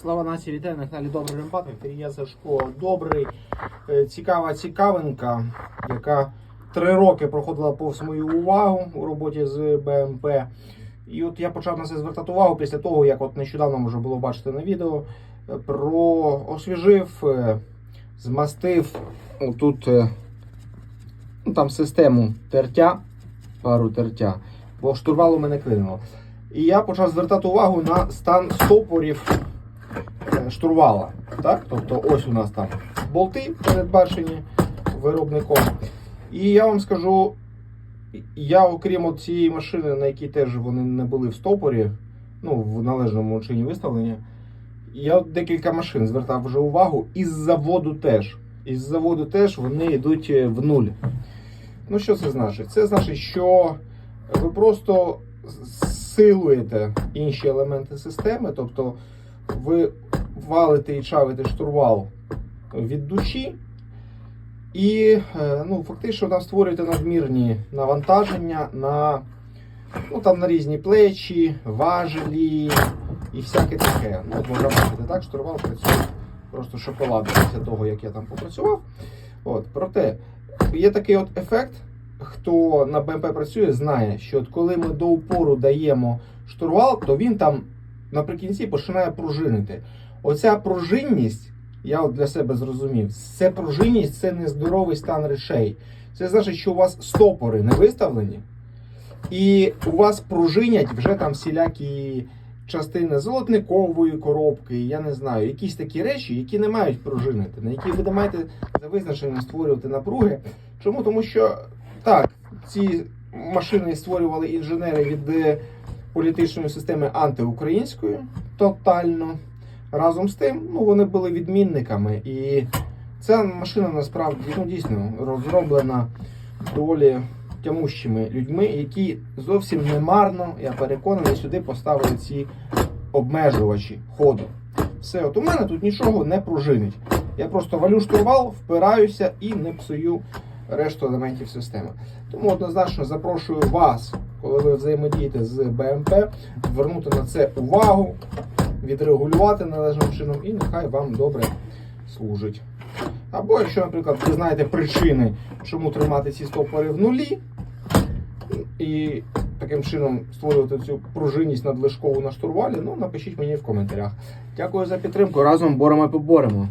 Слава нації, вітаю на каналі Добрий Рембат. Я Сашко Добрий. Е, Цікава цікавинка, яка три роки проходила повз мою увагу у роботі з БМП. І от я почав на це звертати увагу після того, як от нещодавно вже було бачити на відео, е, про освіжив, е, змастив тут ну, там систему тертя, пару тертя, бо штурвал у мене клинуло. І я почав звертати увагу на стан стопорів штурвала. Так? Тобто ось у нас там болти передбачені виробником. І я вам скажу, я, окрім цієї машини, на якій теж вони не були в стопорі, ну, в належному чині виставлення, я декілька машин звертав вже увагу, із заводу теж. Із заводу теж вони йдуть е, в нуль. Ну, що це значить? Це значить, що ви просто силуєте інші елементи системи, тобто ви валите і чавите штурвал від душі, і е, ну, фактично там створюєте надмірні навантаження на, ну, там, на різні плечі, важелі і всяке таке. Ну, можна бачити, так, штурвал працює просто шоколадом після того, як я там попрацював. От, проте є такий от ефект хто на БМП працює, знає, що от коли ми до упору даємо штурвал, то він там наприкінці починає пружинити. Оця пружинність, я от для себе зрозумів, це пружинність це нездоровий стан речей. Це значить, що у вас стопори не виставлені, і у вас пружинять вже там всілякі частини золотникової коробки, я не знаю, якісь такі речі, які не мають пружинити, на які ви не маєте за визначенням створювати напруги. Чому? Тому що так, ці машини створювали інженери від е, політичної системи антиукраїнської тотально. Разом з тим, ну вони були відмінниками. І ця машина насправді ну, дійсно розроблена доволі тямущими людьми, які зовсім немарно, я переконаний, сюди поставили ці обмежувачі ходу. Все, от у мене тут нічого не пружинить. Я просто валю штурвал, впираюся і не псую решту елементів системи. Тому однозначно запрошую вас, коли ви взаємодієте з БМП, звернути на це увагу, відрегулювати належним чином і нехай вам добре служить. Або якщо, наприклад, ви знаєте причини, чому тримати ці стопори в нулі, і таким чином створювати цю пружинність надлишкову на штурвалі, ну напишіть мені в коментарях. Дякую за підтримку. Разом боремо поборемо.